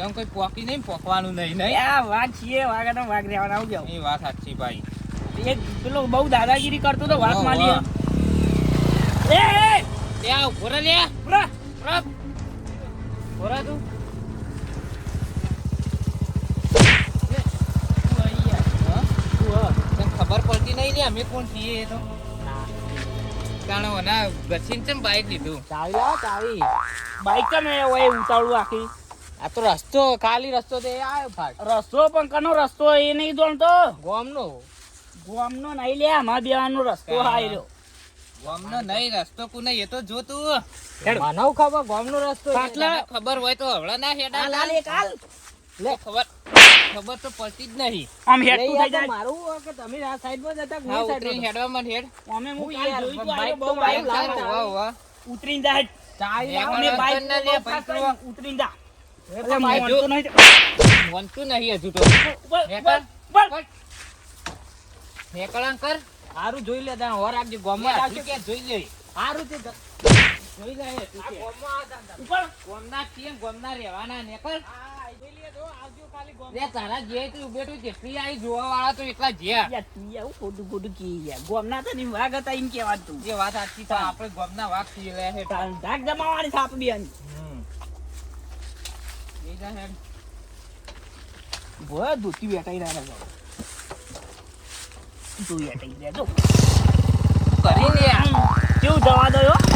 બેન કોઈ પોકી નહીં પોકવાનું નહીં નહીં. આ વાઘ છીએ વાઘ અને વાઘ રહેવાના આવું એ વાત સાચી ભાઈ. એક પેલો બહુ દાદાગીરી કરતો તો વાઘ મારી એ એ ત્યાં ઊભો ઉભરા. રપ. ઊભો તું. ખબર પડતી નહીં ને અમે કોણ છીએ તો? ના ઓના ઘસીને ચમ બાઈક લીધું? ચાવી લાવો ચાવી. બાઈક કેમ એ ઉતાવળું આખી. આ તો રસ્તો ખાલી રસ્તો તો એ આવ્યો ફાટ. રસ્તો પણ કનો રસ્તો એ નહીં જોણતો ગોમનો? ગોમનો નહીં લે આમાં બેવાનો રસ્તો આવ્યો ગોમનો નહીં રસ્તો કુ નહીં એ તો જો તું હેડ. મને ખબર ગોમનો રસ્તો છે. પાટલા. ખબર હોય તો હવળા ના હેડા લાલ. એક હાલ. લે. ખબર ખબર તો પડતી જ નહીં. આમ હેઠું થઈ જાય. મારું કે તમે આ સાઈડમાં જતા હા ઉતરીને હેડવા માં હેડ. અમે હું જોયું તું, આયો બહુ બાઈક લાવો. વાહ વાહ. ઉતરી જા. હેડ. ચાવી એક અમે વાર બાઈક ના લે, બહુ ભાઈ ફાસ્ટ કરીને ઉતરીને જા. મનતું નહીં હજુ તો નેકળ. ઉપર, ઉપર. નેકળાં કર હારું જોઈ લે તાણ હોર આપજે ગોમમાં આવશે કે જોઈ લે હારું તે જોઈ લે હે, તું આ કે. ગોમમાં આવતા હતા. ઉપર. ગોમના છીએ ગોમના રહેવાના નેકળ આ જોઈ લે જો, આવજો ખાલી ગોમ. લે તારા જે તું બેઠું જેટલી આવી જોવા વાળા તો એટલા જે તું યાર ખોટું ખોટું કહી યાર. ગોમના તો નહીં, વાઘ હતા એમ કહેવાનું તું. જે વાત સાચી તો આપણે ગોમના વાઘ લે ધાક જમાવાની. લઈ જા હેડ. ભોય ધોતી વેટાઈ રહ્યા છે. તું વેટાઈ રહ્યા જો. કરીને કેવું જવા દો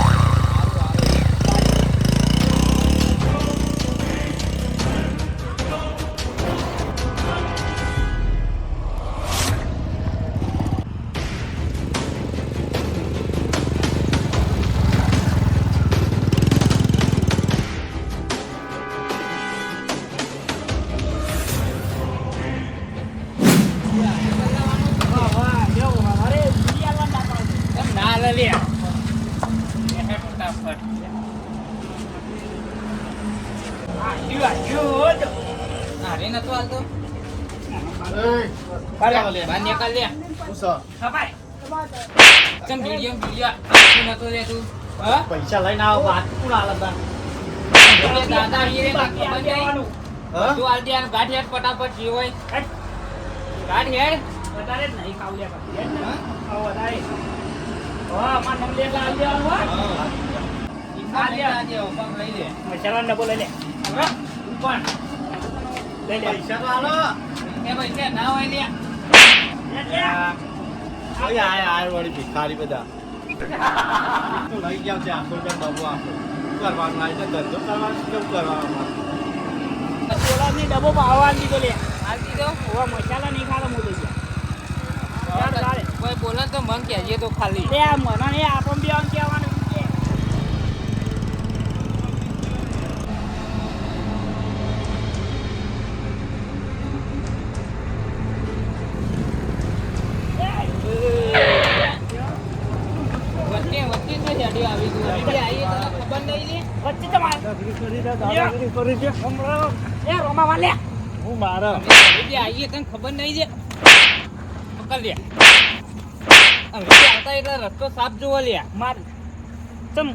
તું હા પૈસા લઈને આવો વાત કોણ આલે તાણ? દાદા તું આલ દે અને હેડ ફટાફટ જે હોય. ગાંઠ હેડ લે. ભિખારી બધા લઈ ગયા છે આખો બાબુ શું કરવાનું આવી ધંધો કરવાનો કેવું કરવાનું સોલાની ડબ્બો પાવા દીધો લે. હાલ દીધો હવે મસાલા નહીં ખાતો હું છે. કોઈ બોલે તો મન કહેજે તો ખાલી. બે આ મને આપણ બી આમ કહેવાનું છે. હું મારે આવીએ તને ખબર નહીં પકડ લે. રસ્તો સાફ જોવો લે માર. ચમ,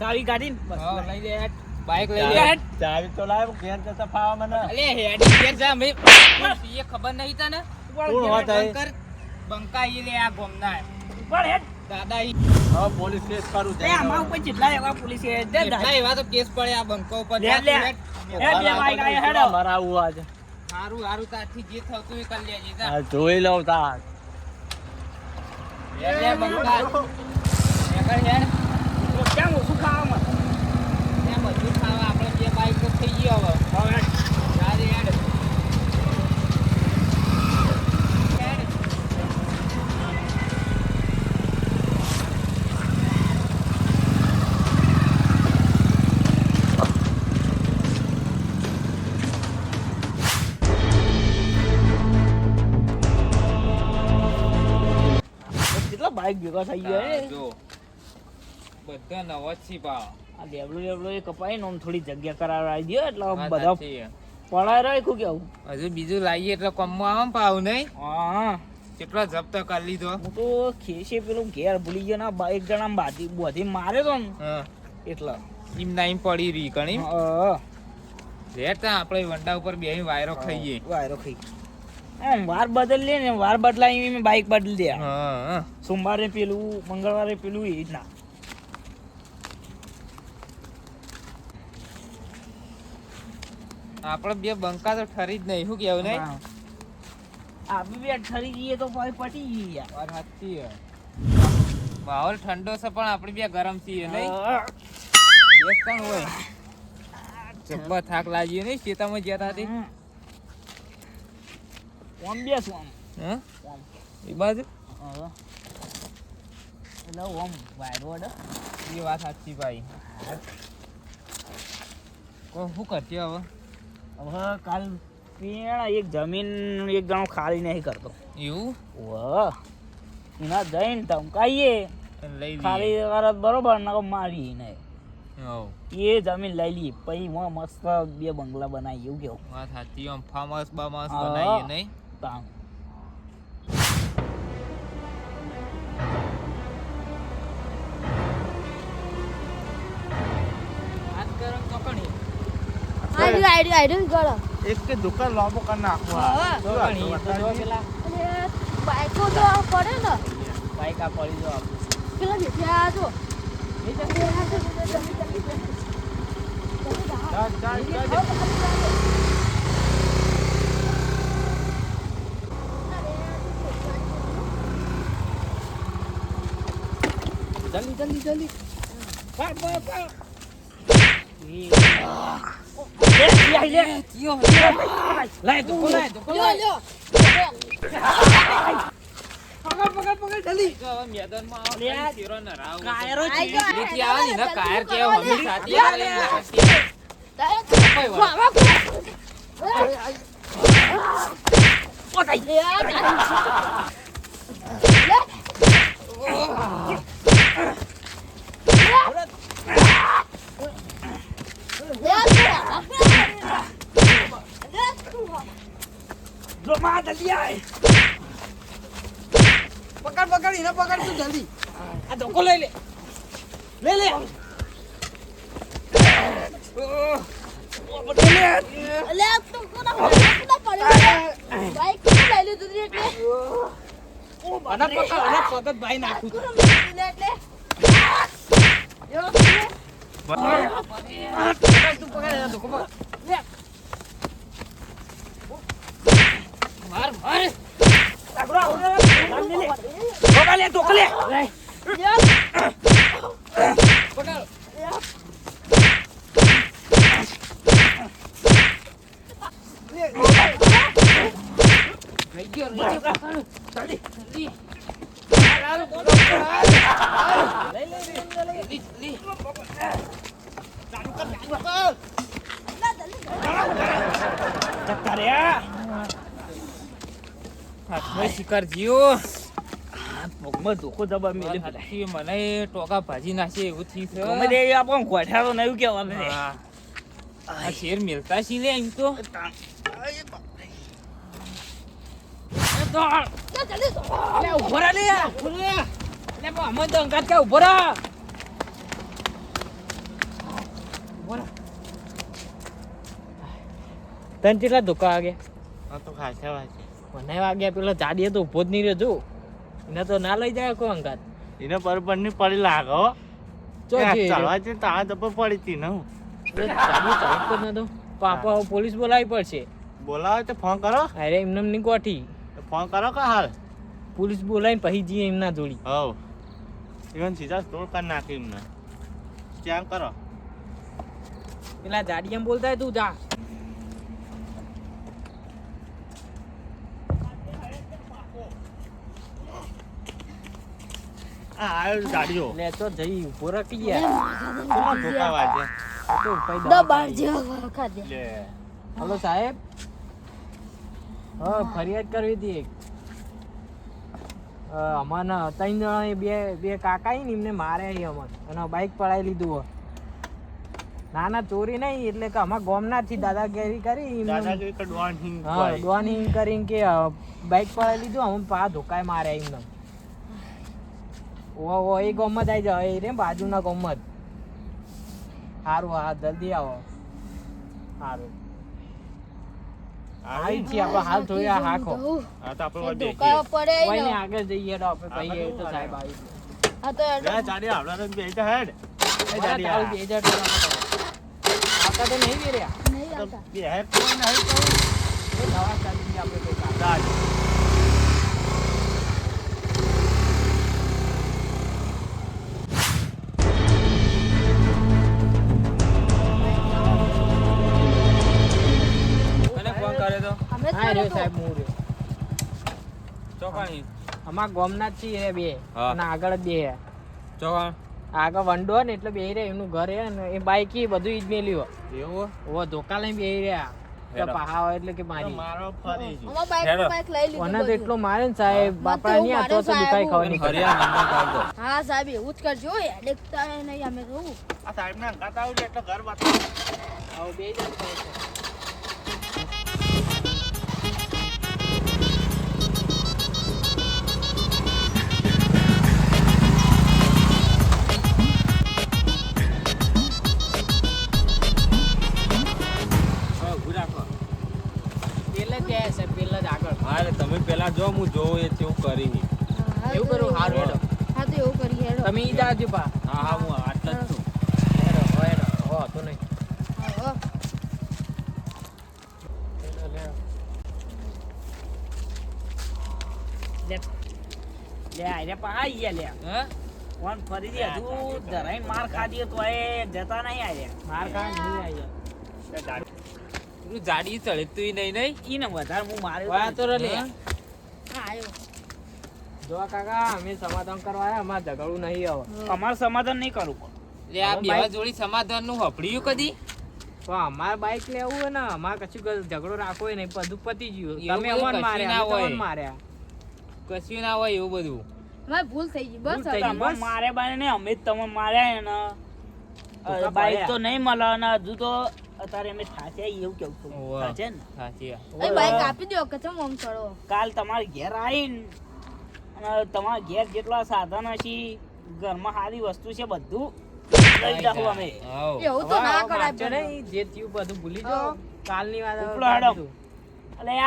ચાલી કાઢીને બાઈક લઈ લે તો લાવ જતા ફાવા મને અલે હેડી ઘેર એ ખબર નહીં તને કોણ હોત લે આ ગોમના હેડ. દાદા પોલીસ કેસ કરું એ, આમાં ઉપર જેટલા એવા પોલીસ છે, દે એટલા દાય. એવા તો કેસ પડે આ બંકો ઉપર લે, જા તું લે. હેડ. એ, બે બાઈક આયા હેડો. મારા આવું હારું હારું તારથી જે થતું એ કરી લેજે જા જોઈ લઉં લે બંકા હેડ કેમ ઓછું ખાવામાં? કેમ બધું ખાવા આપણે જે બાઈક તો થઈ ગયો હવે બાઈક ભેગા થઈ ગયા જો બધા નવા જ છી ભાવ. આ લેબડો લેબડો એ કપાઈ ને આમ થોડી જગ્યા કરાવડાવી દે એટલે બધા. પડાય રાખ્યું કેવું હજુ બીજું લાવીએ એટલે કમમાં આવે પાવ નહીં. હા. કેટલા જપ્ત કરી લીધો. હું તો ખેસે પેલું ઘેર ભૂલી ગયો ના એક જણા બાધી બોધી મારે તો એટલે. એમ ના એમ પડી રહી ઘણી. લેતા આપણે વંડા ઉપર બે વાયરો ખાઈએ. વાયરો ખાઈએ વાર બદલ લે ને વાર બદલાઈ મેં બાઈક બદલી દે. સોમવારે પેલું મંગળવારે પેલું એ ના. આપણે બે બંકા તો ઠરી જ નહીં શું કેવું નહીં? આપણે આપી બે ઠરી જઈએ તો ભાઈ પટી ગઈ યાર. સાચી. માહોલ ઠંડો છે પણ આપણે બે ગરમ છીએ નહીં? હોય. જબ્બર થાક લાગ્યો નહીં શેતામાં જતા હતી. ઓમ બેસ ઓમ હા? ઓમ. એ બાજુ? હા. એટલે ઓમ વાયરો એ વાત સાચી ભાઈ. કો શું કરતી હવે? હવે કાલ પેણા એક જમીન એક જણો ખાલી નહીં કરતો. એવું? વાહ એના જઈને ધમકાઈએ. ખાલી કરત બરોબર ના મારી ને એ જમીન લઈ લઈએ. પછી મસ્ત બે બંગલા બનાવી એવું કેવું. વાત સાચી આમ ફાર્મસ બામસ હા. બનાવીએ નહીં? તાણ વાત કરો તો કણી આઈડી આઈડી આઈડી કરો એક કે દુકાન લાંબો કરી નાખવા હા. તો કણી તો જો પેલા અને બાઈકો જો પડે ને બાઈક આ પડી જો આપણું. પેલા બેઠા જો બેઠા જો, જલ્દી, જલ્દી, જલ્દી, જલ્દી. ચાલ, ચાલ, ચાલ. જલ્દી જલ્દી જલ્દી. તો લ્યો, લ્યો. પકડ જો માં જલ્દી આય. પકડ પકડ એને પકડ તું જલ્દી. આ ધોકો લઈ લે. લે લે. લે, તું પકડ તું પકડ એના ધોકો પકડ લે માર માર તાગરો આવડે લે લે ધોકા લે ધોકા લે યો. પકડ લઈ ગયો લઈ ગયો જલ્દી જલ્દી લઈ લે જલ્દી જલ્દી જતા રહ્યા હાથમાં શિકાર જીઓ પગમાં દુખો દબા મેલે સાચી, મને ટોકા ભાજી નાખે એવું થઈ છે. ગમે દે આપણને ગોઠારો નહીં કેવા રે હા. આ શેર મિલતા છે લે એમ તો? ઊભો રે લે. અમે તો અંગાત કે ઊભો રે? તને કેટલા ધોકા વાગ્યા તો ખાસા વાંચે મને વાગ્યા પેલો ચાડીએ તો ઊભો જ નહીં રહ્યો જો. એને તો ના લઈ જાય કોઈ અંગાત. એને બરોબરની પડી લાગો ચો જે ચાલવા છે તારા તો પડી હતી ને હું. જાડી ચાલુ તો ના દો પાપા પોલીસ બોલાવી પડશે. બોલાવે તો ફોન કરો. અરે એમને એમની ગોઠી. ફોન કરો કે હાલ. પોલીસ બોલાવીને પછી જઈએ એમના જોડી. હવ. ઇવન સીધા સ્ટોર કરી નાખી એમને. ક્યાં કરો? પેલા જાડી એમ બોલતા તું જા. આવ્યો ગાડીઓ. લે તો જઈ ઊભો રાખી ગયા કેટલા ધોકા તો ભાઈ દબાણ જેવો ખાધે. લે. હલો સાહેબ. હા ફરિયાદ કરવી હતી એક. અમાને ત્રણ જણા બે બે કાકા ને એમને માર્યા અહીં અમને. અને બાઇક પડાવી લીધું હો ના ના ચોરી નહીં એટલે કે અમારા ગોમના થી દાદાગીરી કરી એમને- દાદાગીરી ડોન હિંગ હા હોય. ડોનિંગ કરીને કે બાઇક બાઈક પર લીધું અમે પા ધોકાય મારે એમને. ઓ ઓ એ ગમત આવી જાય. એ રે બાજુના ગમત. સારું હા જલ્દી આવો. સારું આવી આપણે હાલ આ હાખો. હા તો આપણે વધી પડે કોઈ ને. નહીં આગળ જઈએ તો આપણે કહીએ તો સાહેબ આવી હા તો ચાલી આપણા તો બે હેડ. એ ચાલી તારું બે હજાર આવતા તો નહીં બે રહ્યા નહીં આવતા. બે હેડ તો નહીં કહું. દવા ચાલી આપણે કોઈ કામ. રહ્યો. સાહેબ હું રહ્યો. ચોકાણી અમાર ગોમના જ છીએ બે અને આગળ બે હે. ચોકાણ આગળ વંડો ને એટલે બે રહ્યા એમનું ઘર હે ને એ બાઈક એ બધું ઈજ જ મેલ્યું એવું ઓ ધોકા લઈને બે રહ્યા. તો હેડો. પાહા હોય એટલે કે તો મારી મારો ફરી ગયો. અમાર બાઈક હેડો. બાઈક લઈ જાય છે પેલે જ આગળ. હા એટલે તમે પેલા જો હું જોઉં એ તેવું કરી નહીં. એવું તો કરું હારું હેડો. હા તો એવું કરી હેડો. તમે ઈ જાજો પા. હા હા હું આટલા જ છું. હેડો હો હેડો. હો તો નહીં. હા. લે લે પા આઈ લે. હા? ફોન ફરીથી હજુ ધરાઈને માર ખાધી તો એ જતા નહીં આયા. માર ખા નહીં આવ્યા તું જાડી ચડતું નહીં નહીં. ઈ ને વધારે હું મારે વાયા તો રે હા? હા જો કાકા અમે સમાધાન કરવા આવ્યા અમાર ઝઘડું નહીં આવે અમાર સમાધાન નહીં કરવું. લે આ બેવા જોડી સમાધાનનું હપડ્યું કદી? તો અમાર બાઈક લેવું હોય ને અમાર કશું ઝઘડો રાખો હોય ને બધું પતી ગયું. તમે અમને માર્યા ના અમે તમને હોય. માર્યા. કશું ના હોય એવું બધું. મારે ભૂલ થઈ ગઈ બસ. તમે. મારે બાને ને અમે જ તમે માર્યા ને બાઈક તો નહીં મળે અને હજુ તો અત્યારે અમે થાચે એવું કેવું છું. થાચે ને? થાચે બાઈક આપી દો કે ચમ આમ કરો કાલ તમારે ઘેર આવીને અને તમારા ઘેર જેટલા સાધન છે ઘરમાં સારી વસ્તુ છે બધું લઈ જાવ અમે. એવું તો ના કરાય વાંચો જે થયું બધું ભૂલી જાઓ. કાલની વાત હેડો. કાઢીશું.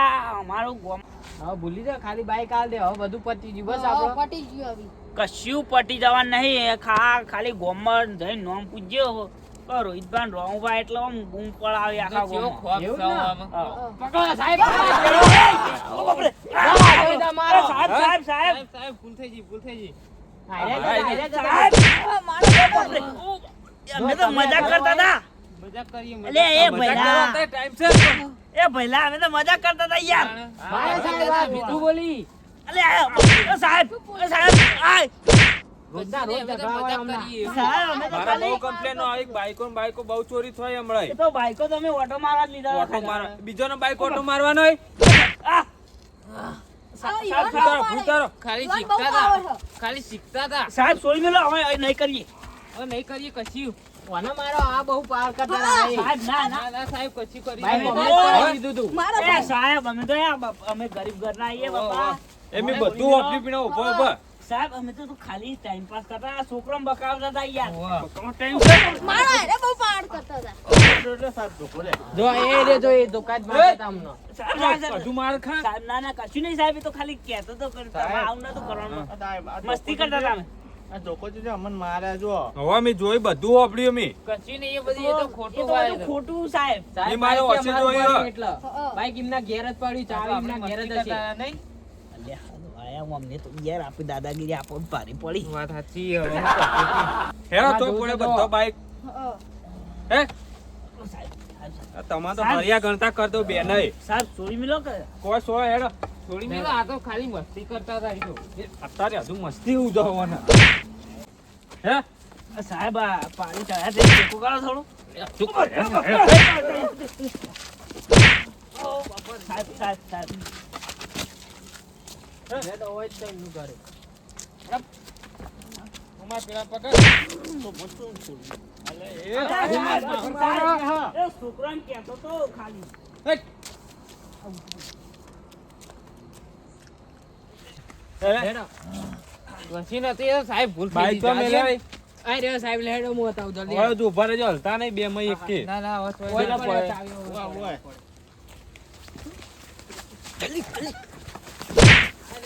આ અમારું ગોમ હવે ભૂલી જાઓ ખાલી બાઈક આલ દે. હવે બધું પતી ગયું બસ આપણો. પટી ગયું હવે. કશું પટી જવાનું નહીં ખા ખાલી ગોમમાં જઈને નોમ પૂજ્યો. રોહિતભાઈ રોમભાઈ એટલે આમ બૂમ પડાવે આખા? પકડો સાહેબ. ઓ બાપરે. સાહેબ, સાહેબ સાહેબ સાહેબ. સાહેબ સાહેબ ભૂલ થઈ ગઈ ભૂલ થઈ ગઈ. મજાક કરતા હતા. મજાક કરીએ અલે, એ ભઈલા. ટાઈમ છે એ ભઈલા અમે તો મજાક કરતા હતા યાર. સાહેબ બોલી. અલે સાહેબ સાહેબ આય રોજના રોજ. સાહેબ અમે તો મારા બહુ કમ્પ્લેનો આવી બાઈકો બાઈકો બહુ ચોરી થાય હમણાં તો બાઈકો તમે ઓટો મારવા જ લીધા ઓટો મારવા બીજો નો બાઈક ઓટો મારવાનો હોય? આ, હા, ઈવન સાહેબ બહુ ઉતારો. મારે. ઉતારો ખાલી શીખતા હતા. ખાલી શીખતા હતા. સાહેબ સોઈ મેલો હવે નહીં કરીએ. હવે નહીં કરીએ કશું કોને મારો આ બહુ પાર કરતા સાહેબ ના સાહેબ કશું કરી દીધું તું. સાહેબ અમે તો અમે ગરીબ ઘરના આવીએ બાપા. એમ બધું વાપરી પીણા ઊભો ઊભો. સાહેબ અમે તો ખાલી ટાઈમ પાસ કરતા છોકરો બકાવતા હતા યાર. મારો હેડે બહુ પાડ કરતા હતા. જો એ રે જો એ દુકાન મારતા હતા સાહેબ, માર ખા. સાહેબ ના ના કશું નહીં સાહેબ તો ખાલી કહેતો તો કરતા સાહેબ. આવું નતું કરવાનું. આ સાહેબ, આ મસ્તી કરતા હતા આ ધોકો છે જે અમને માર્યા જો હવે અમે જોઈ બધું કશું નહીં એ બધું એ તો ખોટું તો ખોટું સાહેબ. સાહેબ, એ મારો એટલે. ભાઈ બાઈક એમના ઘેર જ પડ્યું ચાવી એમના ઘેર જ હશે. નહીં? હું અમને તો યાર આપી દાદાગીરી આપો ભારી પડી. વાત સાચી હેરો તો પડે તો. બધો બાઈક હા. હે સાહેબ સાહેબ, આ તમારે તો. હરિયા ગણતા કરતો બે નહીં સાહેબ ચોરી મિલો કે? કોઈ સો હેરો છોડી મેલો આ તો ખાલી મસ્તી કરતા હતા તો. અત્યારે હજુ મસ્તી ઉજવવાના. હે? આ સાહેબ આ પાણી ચડ્યા છે. ટેકો કરો થોડું. કર, બાપા સાહેબ સાહેબ સાહેબ. ઘરે તો હોય જ તો એમનું ઘરે. અમાર પેલા પકડ. એ છોકરાને કહેતો તો ખાલી. નથી સાહેબ ભૂલ થઈ તો મેલે આઈ રહ્યો સાહેબ લેડો હું બતાવું જલ્દી. તું રહેજો હલતા નહીં બે માં એક કે. ના ના ઓય ના પડે, પડે. ચાવી વાહ, વાહ.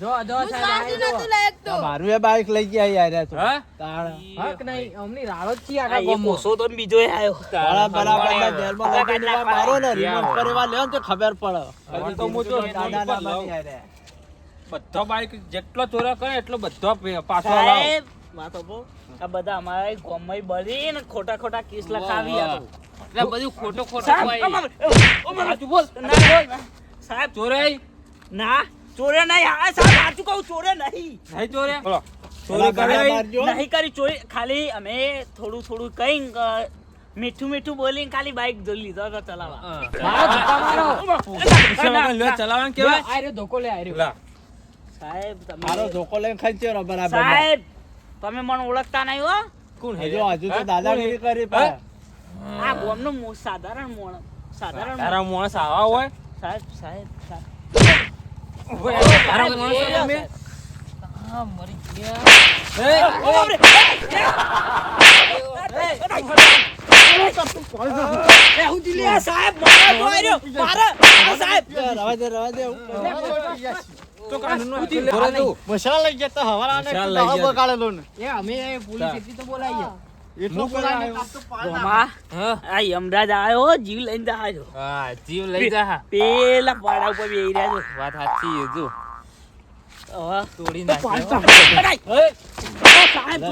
જો. જો તો. મારું એ બાઈક લઈ ગયા યાર આ તો. હક નહીં અમની રાડો જ આખા એક ગામમાં. તો બીજો બરાબર ના જેલમાં લઈ મારો ને યાર. પર એવા લ્યો તો ખબર પડે હવે તો હું તો દાદા ના રિમાન્ડ યાર. બધો બાઈક જેટલો ચોરા કરે એટલો બધો પાછો લાવો વાત આપો આ બધા અમારા ગામમાં બળી ને ખોટા ખોટા કેસ લખાવી આ એટલે બધું ખોટો ખોટો સાહેબ મારા- ના, ના, સાહેબ ચોરાઈ ના ચોરે નહીં હા સાહેબ સાચું કહું ચોરે નહીં. નહીં ચોરે? ચોરી કરી નહીં કરી ચોરી? ખાલી અમે થોડું થોડું કઈ મીઠું મીઠું બોલી ખાલી બાઈક જોઈ લીધો હતો ચલાવવા. ચલાવવાનું કેવાય? આઈ ધોકો લે આરે. સાહેબ મારો તમે ધોકો લઈને ખાઈ બરાબર સાહેબ તમે મને ઓળખતા નહીં હો. કોણ હે? જો હજુ તો? દાદાગીરી કરી? પણ આ ગામનો મો- સાધારણ મોણ સાધારણ મોણ. સાવા આવા હોય? સાહેબ સાહેબ સાહેબ. મસાલા લઈ જતા હવાના મસાલા બગાડેલો ને? અમે પોલીસ એટલી તો બોલાઈએ. એટલું બોલાયો રોમા હા. આ યમરાજ આવ્યો જીવ લઈને જાય જીવ લઈ જા પેલા પાડા ઉપર બે રહ્યા છો. વાત સાચી છે, તોડી નાખ્યો. કડાઈ. એ સાહેબ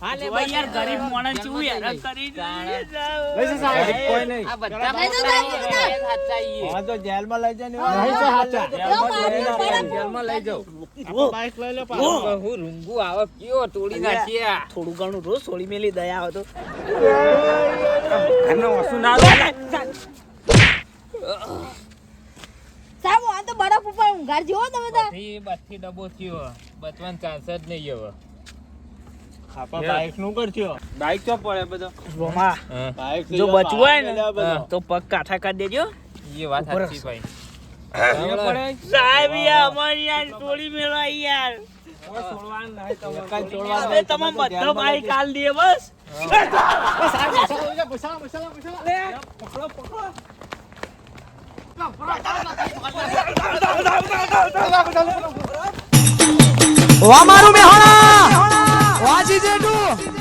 થોડા યાર ગરીબ માણસ છું હેરાન કરી કોઈ નહીં. આ બધા તો જેલમાં લઈ જાય નહીં તો હાચા. જેલમાં લઈ. બાઈક લઈ લે પાછો. રૂંગું આવે કયો તોડી ઘણું રોજ સોળી મેલી દયા ઘરનો ના સાહેબ, આ તો બરફ ઉપર ઊંઘાર જેવો તમે તો. બધી ડબો ડબ્બો થયો. બચવાનો ચાન્સ જ નહીં હવે. બાઈકનું કરજો બાઈક તો પડે બધો બોમા બાઈક જો બચવું હોય ને. તો પગ કાઠા કરી દેજો એ વાત સાચી ભાઈ સાહેબ યાર અમારી યાર સોળી મેળવા યાર હવે છોડવાનું નહીં તમારે. કાંઈ છોડવાનું હવે નહીં, તમે તમે તો બધો બાઈક હાલ દે બસ વામારું મેહોણા બેટું